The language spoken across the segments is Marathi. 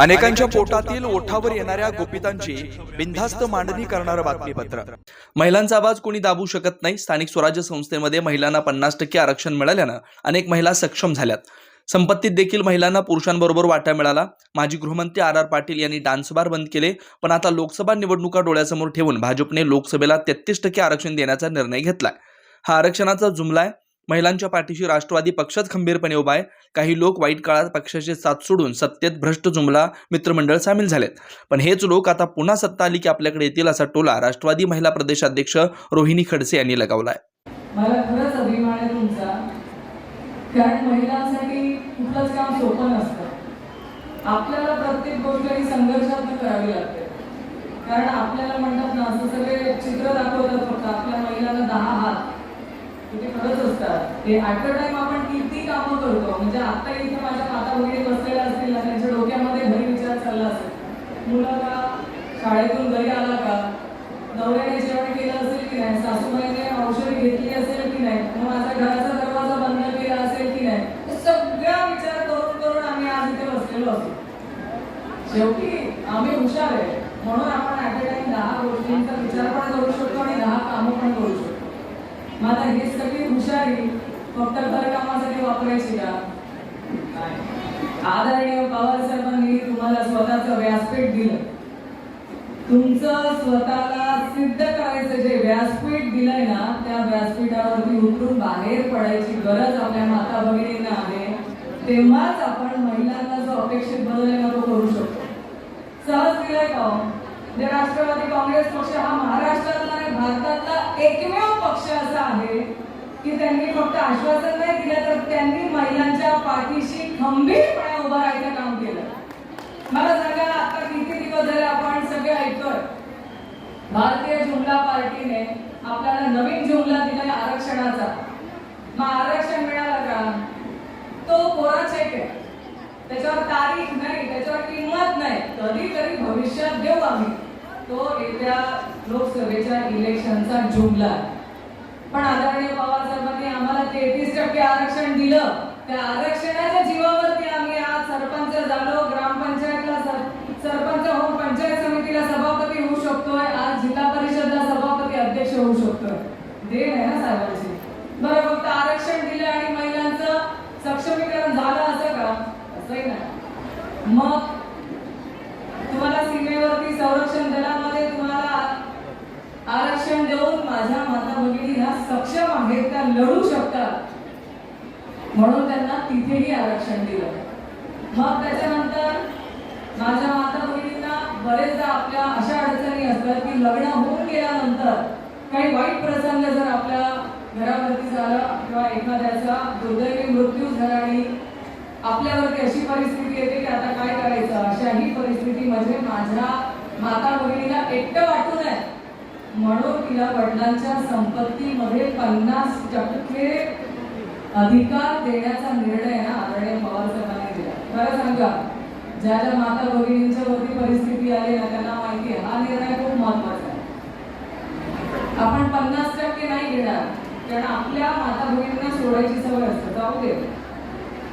अनेकांच्या पोटातील ओठावर येणाऱ्या गोपितांची बिनधास्त मांडणी करणारं बातमीपत्र. महिलांचा आवाज कोणी दाबू शकत नाही. स्थानिक स्वराज्य संस्थेमध्ये महिलांना पन्नास टक्के आरक्षण मिळाल्यानं अनेक महिला सक्षम झाल्यात. संपत्तीत देखील महिलांना पुरुषांबरोबर वाटा मिळाला. माजी गृहमंत्री आर आर पाटील यांनी डान्स बार बंद केले पण आता लोकसभा निवडणुका डोळ्यासमोर ठेवून भाजपने लोकसभेला तेहतीस टक्के आरक्षण देण्याचा निर्णय घेतलाय. हा आरक्षणाचा जुमला आहे. महिलांच्या पाठीशी राष्ट्रवादी पक्षच खंबीरपणे उभा आहे. काही लोक वाईट काळात पक्षाचे साथ सोडून सत्तेत भ्रष्ट जुमला मित्रमंडळ सामील झालेत. पण हेच लोक आता पुन्हा सत्ता आली की आपल्याकडे येतील असा टोला राष्ट्रवादी महिला प्रदेशाध्यक्ष रोहिणी खडसे यांनी लगावला आहे मला खरंच अभिमान आहे तुमचा. कारण महिलांसाठी कुठलंच काम सोपं नसतं. आपल्याला प्रत्येक गोष्ट ही संघर्षातून करावी लागते. कारण आपल्याला म्हणतात ना असं सगळे चित्र दाखवतात फक्त आपल्या महिलांना दहा हात. तर ते खरंच असतात. ते ऍट अ टाइम आपण किती कामं करतो म्हणजे आता इथे माझ्या माता वगैरे बसलेल्या असतील ना त्यांच्या डोक्यामध्ये घरी विचार चालला असेल. मुलं का शाळेतून घरी आला का? नवऱ्याने जेवण केलं असेल की नाही? सासूबाईने औषधी घेतली असेल की नाही? मग माझ्या घराचा दरवाजा बंद केला असेल की नाही? सगळा विचार करून करून आम्ही आज इथे बसलेलो असतो शेवटी आम्ही हुशार आहे. म्हणून आपण ऍट अ टाइम दहा गोष्टींचा विचार पण करू शकतो आणि दहा कामं पण करू शकतो माझा हे सगळी हुशारी फक्त घरकामासाठी वापरायची का? आदरणीय पवार तुम्हाला स्वतःचं व्यासपीठ दिलं. तुमचं स्वतःला सिद्ध करायचं जे व्यासपीठ दिलंय ना त्या व्यासपीठावरती उतरून बाहेर पडायची गरज आपल्या माता भगिनींना आहे. तेव्हाच आपण महिलांना जो अपेक्षित बदल आहे ना तो करू शकतो. सहज दिलाय का म्हणजे राष्ट्रवादी काँग्रेस पक्ष हा महाराष्ट्रातला आणि भारतातला एकमेव पक्ष असा आहे की त्यांनी फक्त आश्वासन नाही दिलं तर त्यांनी महिलांच्या पाठीशी खंबीरपणे उभं राहायचं काम केलं. मला सांगा आता किती दिवस झाले आपण सगळे ऐकतोय? भारतीय जुमला पार्टीने आपल्याला नवीन जुमला दिलाय आरक्षणाचा. मग आरक्षण मिळालं का? तो कोरा चेक आहे? त्याच्यावर तारीख नाही त्याच्यावर किंमत नाही. कधीतरी भविष्यात देऊ आम्ही. तो येत्या लोकसभेच्या इलेक्शनचा जुमला आहे. पण आदरणीय पवार साहेबांनी आम्हाला तेहतीस टक्के आरक्षण दिलं. त्या आरक्षणाच्या जीवावरती आम्ही आज सरपंच झालो ग्रामपंचायतला सरपंच होऊन पंचायत समितीला सभापती होऊ शकतोय. आज जिल्हा परिषदला सभापती अध्यक्ष होऊ शकतोय. देण आहे ना साहेबांची. बरं फक्त आरक्षण दिलं आणि महिलांचं सक्षमीकरण झालं असं का? असंही नाही. मग तुम्हाला सीमेवरती संरक्षण दलामध्ये तुम्हाला आरक्षण देऊन माझ्या माता भगिनी ह्या सक्षम लढू शकतात. म्हणून त्यांना तिथेही आरक्षण दिलं. मग त्याच्यानंतर माझ्या माता भगिनींना बरेचदा आपल्या अशा अडचणी असतात की लग्न होऊन गेल्यानंतर काही वाईट प्रसंग जर आपल्या घरावरती झाला किंवा एखाद्याचा दुर्दैवी मृत्यू झाला आणि आपल्यावरती अशी परिस्थिती येते की आता काय करायचं? अशाही परिस्थितीमध्ये म्हणजे माझ्या माता भगिनीला एकटं वाटू नये. म्हणून तिला वडिलांच्या संपत्तीमध्ये पन्नास टक्के अधिकार देण्याचा निर्णय ना आदरणीय पवार साहेबांनी दिला. खरं सांगा ज्या ज्या माता भगिनींच्या वरती परिस्थिती आली ना त्यांना माहिती आहे हा निर्णय खूप महत्त्वाचा आहे. आपण पन्नास टक्के नाही घेणार कारण आपल्या माता भगिनींना सोडायची सवय असते. जाऊ दे.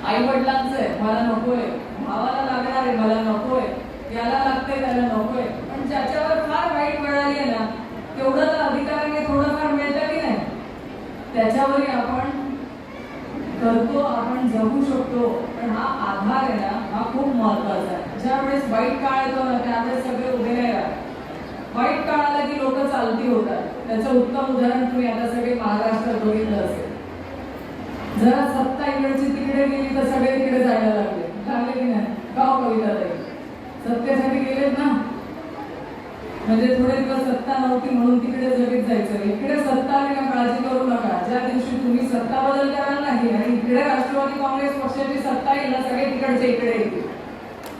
आई वडिलांचं आहे मला नकोय. भावाला लागणार आहे मला नकोय. याला लागतंय त्याला नकोय पण ज्याच्यावर फार वाईट वेळ आली आहे ना तेवढं तर अधिकाराने थोडंफार मिळतं की नाही त्याच्यावरही आपण करतो आपण जगू शकतो. पण हा आधार आहे ना हा खूप महत्त्वाचा आहे. ज्या वेळेस वाईट काळ येतो ना त्यावेळेस सगळे उभे नाही राहत. वाईट काळ आला की लोक चालती होतात त्याचं उत्तम उदाहरण तुम्ही आता सगळे महाराष्ट्रात बघितलं असेल. जरा सत्ता इकडची तिकडे गेली तर सगळे तिकडे जायला लागले. लागले की नाही? गाव कविता सत्तेसाठी गेलेत ना? म्हणजे थोडे दिवस सत्ता नव्हती म्हणून तिकडे लगेच जायचं. इकडे सत्ता आली ना काळजी करू नका. ज्या दिवशी तुम्ही सत्ता बदल कराल नाही आणि इकडे राष्ट्रवादी काँग्रेस पक्षाची सत्ता येईल ना सगळे तिकडचे इकडे येतील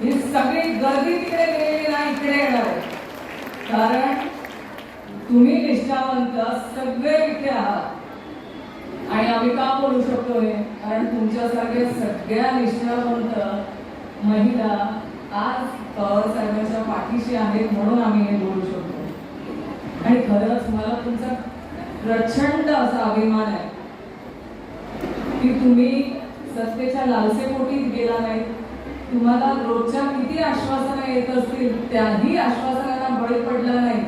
ही सगळी गर्दी तिकडे गेलेली ना इकडे येणार आहे. कारण तुम्ही निष्ठावंत सगळे इथे आहात. आणि आम्ही का बोलू शकतोय? कारण तुमच्यासारखे सगळ्या निष्ठावंत महिला आज पवार साहेबांच्या पाठीशी आहेत म्हणून आम्ही हे बोलू शकतो. आणि खरंच मला तुमचा प्रचंड असा अभिमान आहे की तुम्ही सत्तेच्या लालसेपोटीत गेला नाही. तुम्हाला रोजच्या किती आश्वासनं येत असतील त्याही आश्वासनांना बळी पडला नाही.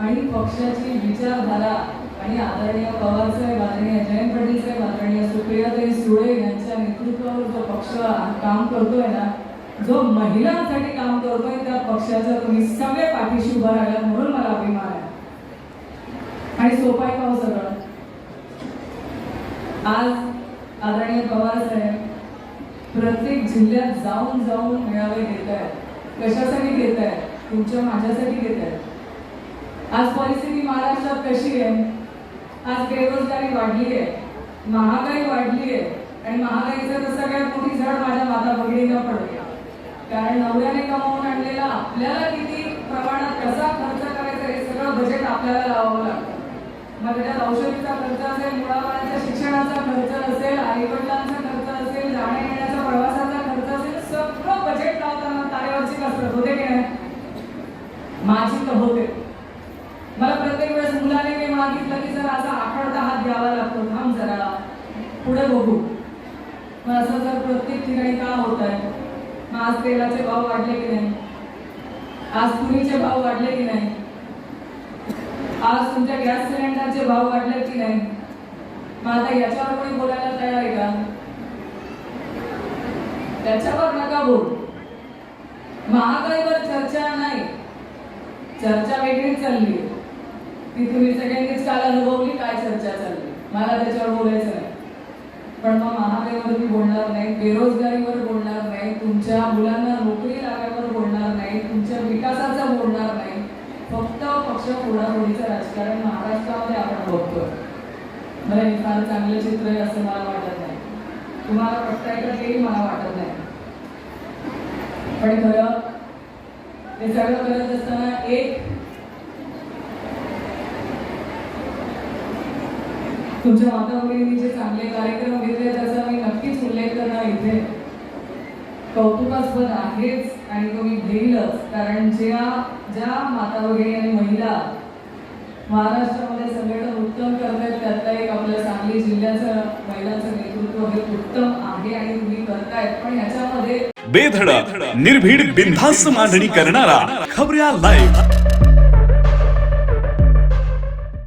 आणि पक्षाची विचारधारा आणि आदरणीय पवार साहेब आदरणीय जयंत पाटील साहेब आदरणीय सुप्रियाताई सुळे यांच्या नेतृत्वावर जो पक्ष काम करतोय ना जो महिलांसाठी काम करतोय त्या पक्षाचा तुम्ही सगळे पाठीशी उभा राहिला म्हणून मला अभिमान आहे. आणि सोपाय आहे हो सगळं? आज आदरणीय पवार साहेब प्रत्येक जिल्ह्यात जाऊन जाऊन मेळावे घेत आहेत कशासाठी घेत आहेत तुमच्या माझ्यासाठी घेत आहेत आज परिस्थिती महाराष्ट्रात कशी आहे? आज बेरोजगारी वाढली आहे. महागाई वाढली आहे. आणि महागाई तर सगळ्यात मोठी झड माझ्या माता भगिनींना पडते कारण नवऱ्याने कमावून आणलेला आपल्याला किती प्रमाणात कसा खर्च करायचा हे सगळं बजेट आपल्याला लावावं लागतं. मग त्याच्यात औषधीचा खर्च असेल मुलाबाळांच्या शिक्षणाचा खर्च असेल आईवडिलांचा खर्च असेल जाण्या येण्याचा प्रवासाचा खर्च असेल सगळं बजेट लावताना तारेवरची कसरत होते की नाही? माझी तर होते. मला प्रत्येक वेळेस मुलाने मी मागितलं की जर असा आखडता हात द्यावा लागतो. थांब जरा पुढे बघू. मग असं जर प्रत्येक ठिकाणी का होत आहे मग आज तेलाचे भाव वाढले की नाही? आज पुरीचे भाव वाढले की नाही? आज तुमच्या गॅस सिलेंडरचे भाव वाढले की नाही? मग आता याच्यावर कोणी बोलायला तयार आहे का? त्याच्यावर नका बोल. महागाईवर चर्चा नाही. चर्चा वेगळी चालली. ती तुम्ही सगळ्यांनीच काल अनुभवली काय चर्चा चालली? मला त्याच्यावर बोलायचं नाही. पण मग महागाईवर मी बोलणार नाही बेरोजगारीवर बोलणार तुमच्या मुलांना नोकरी लागायवर बोलणार नाही तुमच्या विकासाचं बोलणार नाही. फक्त पक्ष फोडाफोडीचं राजकारण महाराष्ट्रामध्ये आपण बघतोय. मला हे फार चांगलं चित्र आहे असं मला वाटत नाही. तुम्हाला पटताय का तेही मला वाटत नाही. पण खरं हे सगळं करत असताना एक तुमच्या माता मुलींनी जे चांगले कार्यक्रम घेतले त्याचा मी नक्कीच उल्लेख करणार इथे. कौतुकास्पद आहेच आणि तो मी घेईलच. कारण ज्या ज्या माता वगैरे आणि महिला महाराष्ट्रामध्ये संघटन उत्तम करतायत त्यातला एक आपल्या सांगली जिल्ह्याचं महिलांचं नेतृत्व हे उत्तम आहे आणि तुम्ही करतायत. पण ह्याच्यामध्ये बेधडक निर्भीड बिनधास्त मांडणी करणारा खबऱ्या लाईव्ह